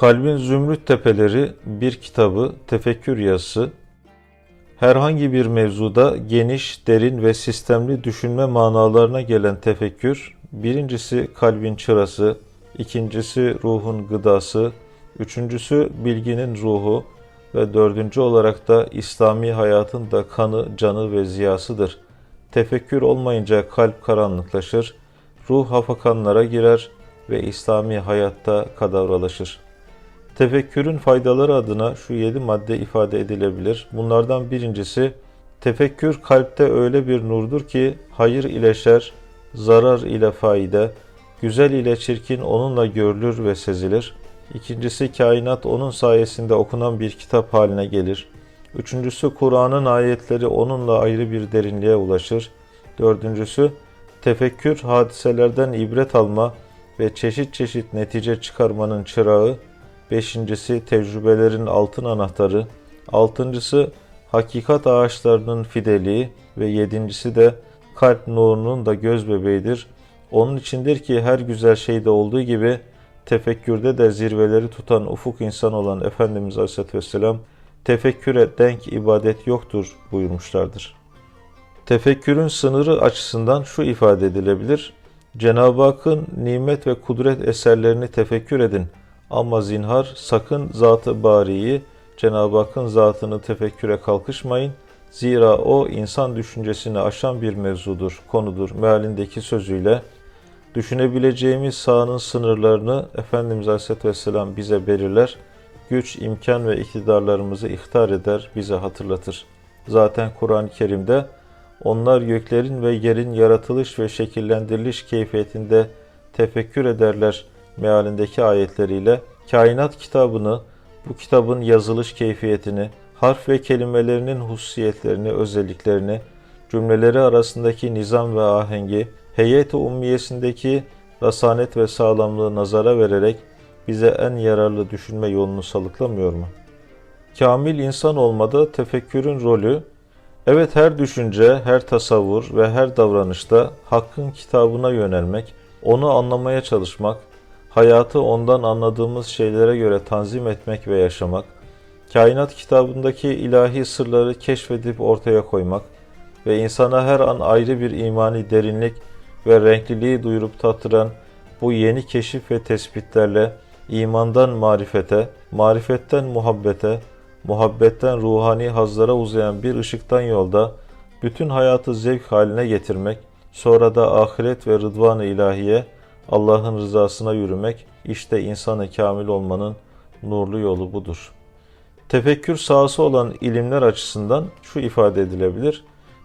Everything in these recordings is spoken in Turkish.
Kalbin Zümrüt Tepeleri bir kitabı, tefekkür yazısı, herhangi bir mevzuda geniş, derin ve sistemli düşünme manalarına gelen tefekkür, birincisi kalbin çırası, ikincisi ruhun gıdası, üçüncüsü bilginin ruhu ve dördüncü olarak da İslami hayatın da kanı, canı ve ziyasıdır. Tefekkür olmayınca kalp karanlıklaşır, ruh hafakanlara girer ve İslami hayatta kadavralaşır. Tefekkürün faydaları adına şu yedi madde ifade edilebilir. Bunlardan birincisi, tefekkür kalpte öyle bir nurdur ki hayır ile şer, zarar ile faide, güzel ile çirkin onunla görülür ve sezilir. İkincisi, kainat onun sayesinde okunan bir kitap haline gelir. Üçüncüsü, Kur'an'ın ayetleri onunla ayrı bir derinliğe ulaşır. Dördüncüsü, tefekkür hadiselerden ibret alma ve çeşit çeşit netice çıkarmanın çırağı. Beşincisi tecrübelerin altın anahtarı. Altıncısı hakikat ağaçlarının fideliği ve yedincisi de kalp nurunun da göz bebeğidir. Onun içindir ki her güzel şeyde olduğu gibi tefekkürde de zirveleri tutan ufuk insan olan Efendimiz Aleyhisselatü Vesselam tefekküre denk ibadet yoktur buyurmuşlardır. Tefekkürün sınırı açısından şu ifade edilebilir. Cenab-ı Hakk'ın nimet ve kudret eserlerini tefekkür edin. Ama zinhar sakın zatı bariyi, Cenab-ı Hakk'ın zatını tefekküre kalkışmayın. Zira o insan düşüncesini aşan bir mevzudur, konudur mealindeki sözüyle düşünebileceğimiz sahanın sınırlarını Efendimiz Aleyhisselatü Vesselam bize belirler, güç, imkan ve iktidarlarımızı ihtar eder, bize hatırlatır. Zaten Kur'an-ı Kerim'de onlar göklerin ve yerin yaratılış ve şekillendiriliş keyfiyetinde tefekkür ederler mealindeki ayetleriyle kainat kitabını, bu kitabın yazılış keyfiyetini, harf ve kelimelerinin hususiyetlerini, özelliklerini, cümleleri arasındaki nizam ve ahengi, heyet-i ummiyesindeki rasanet ve sağlamlığı nazara vererek bize en yararlı düşünme yolunu salıklamıyor mu? Kamil insan olmada tefekkürün rolü, evet her düşünce, her tasavvur ve her davranışta Hakk'ın kitabına yönelmek, onu anlamaya çalışmak, hayatı ondan anladığımız şeylere göre tanzim etmek ve yaşamak, kainat kitabındaki ilahi sırları keşfedip ortaya koymak ve insana her an ayrı bir imani derinlik ve renkliliği duyurup tattıran bu yeni keşif ve tespitlerle imandan marifete, marifetten muhabbete, muhabbetten ruhani hazlara uzayan bir ışıktan yolda bütün hayatı zevk haline getirmek, sonra da ahiret ve rıdvan-ı ilahiye, Allah'ın rızasına yürümek, işte insanı kamil olmanın nurlu yolu budur. Tefekkür sahası olan ilimler açısından şu ifade edilebilir.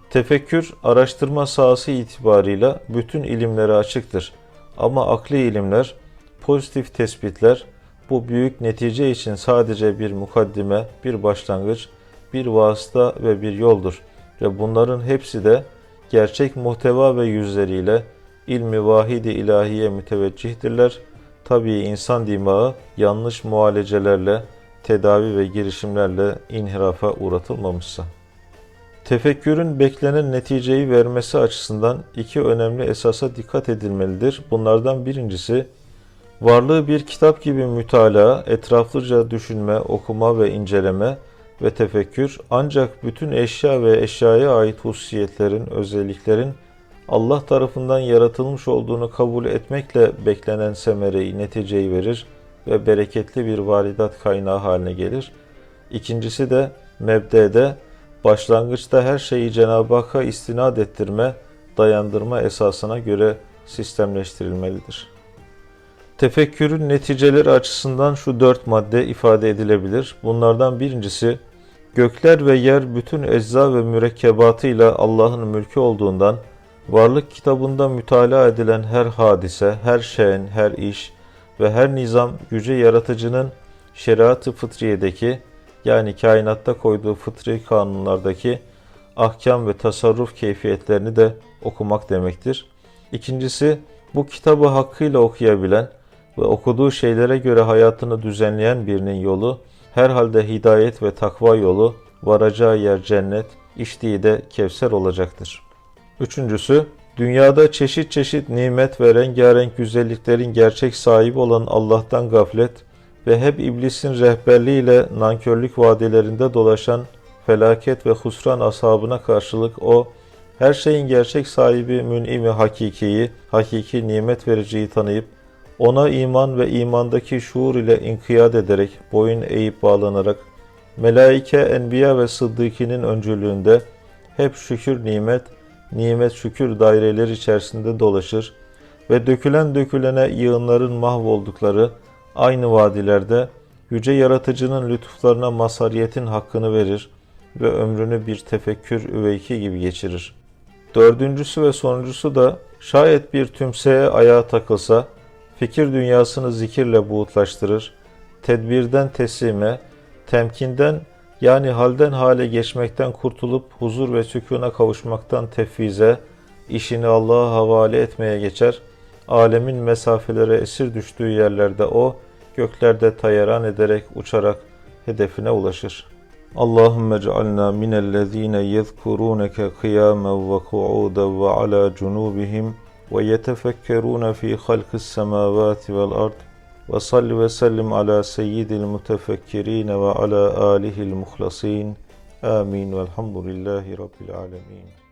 Tefekkür, araştırma sahası itibarıyla bütün ilimlere açıktır. Ama akli ilimler, pozitif tespitler, bu büyük netice için sadece bir mukaddime, bir başlangıç, bir vasıta ve bir yoldur. Ve bunların hepsi de gerçek muhteva ve yüzleriyle ilmi vahidi ilahiye müteveccihtirler. Tabii insan dimağı yanlış muhalecelerle, tedavi ve girişimlerle inhirafa uğratılmamışsa. Tefekkürün beklenen neticeyi vermesi açısından iki önemli esasa dikkat edilmelidir. Bunlardan birincisi, varlığı bir kitap gibi mütalaa, etraflıca düşünme, okuma ve inceleme ve tefekkür ancak bütün eşya ve eşyaya ait hususiyetlerin, özelliklerin Allah tarafından yaratılmış olduğunu kabul etmekle beklenen semereyi, neticeyi verir ve bereketli bir varidat kaynağı haline gelir. İkincisi de mebdede, başlangıçta her şeyi Cenab-ı Hakk'a istinad ettirme, dayandırma esasına göre sistemleştirilmelidir. Tefekkürün neticeleri açısından şu dört madde ifade edilebilir. Bunlardan birincisi, gökler ve yer bütün ecza ve mürekkebatıyla Allah'ın mülkü olduğundan, varlık kitabında mütalaa edilen her hadise, her şeyin, her iş ve her nizam yüce yaratıcının şeriat-ı fıtriyedeki yani kainatta koyduğu fıtri kanunlardaki ahkam ve tasarruf keyfiyetlerini de okumak demektir. İkincisi, bu kitabı hakkıyla okuyabilen ve okuduğu şeylere göre hayatını düzenleyen birinin yolu, herhalde hidayet ve takva yolu, varacağı yer cennet, içtiği de Kevser olacaktır. Üçüncüsü, dünyada çeşit çeşit nimet ve rengarenk güzelliklerin gerçek sahibi olan Allah'tan gaflet ve hep iblisin rehberliğiyle nankörlük vadilerinde dolaşan felaket ve husran ashabına karşılık o, her şeyin gerçek sahibi mün'imi hakikiyi, hakiki nimet vericiyi tanıyıp, ona iman ve imandaki şuur ile inkiyat ederek, boyun eğip bağlanarak, melaike, enbiya ve sıddıkinin öncülüğünde hep şükür nimet, nimet şükür daireleri içerisinde dolaşır ve dökülen dökülene yığınların mahvoldukları aynı vadilerde yüce yaratıcının lütuflarına masariyetin hakkını verir ve ömrünü bir tefekkür üveyki gibi geçirir. Dördüncüsü ve sonuncusu da şayet bir tümseye ayağa takılsa, fikir dünyasını zikirle buğutlaştırır, tedbirden teslime, temkinden yani halden hale geçmekten kurtulup huzur ve sükuna kavuşmaktan tefvize, işini Allah'a havale etmeye geçer, alemin mesafelere esir düştüğü yerlerde o, göklerde tayaran ederek uçarak hedefine ulaşır. Allahümme cealna minellezine yezkuruneke kıyamen ve ku'uden ve ala cunubihim ve yetefekkerune fi halkis semavati vel ard ve salli ve sellim ala seyyidil mutefekkirine ve ala alihil muhlasin. Amin velhamdülillahi rabbil alemin.